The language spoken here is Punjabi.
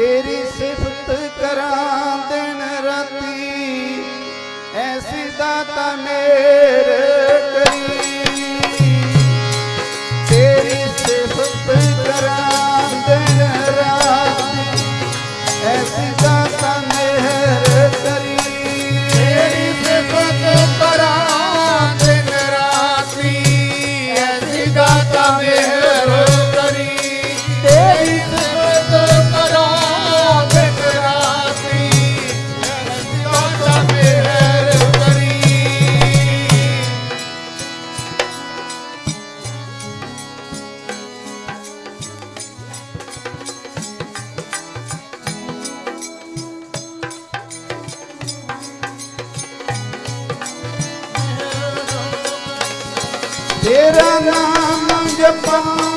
ਤੇਰੀ ਸਿਫਤ ਕਰਾਂ ਦਿਨ ਰਾਤੀ। ਐਸੀ ਦਾਤਾ ਮੇਰ ਕਰੀ। ਤੇਰੀ ਸਿਫਤ ਕਰਾਂ ਦਿਨ ਰਾਤੀ। ਐਸੀ ਤੇਰਾ ਨਾਮ ਜਪਾਂ।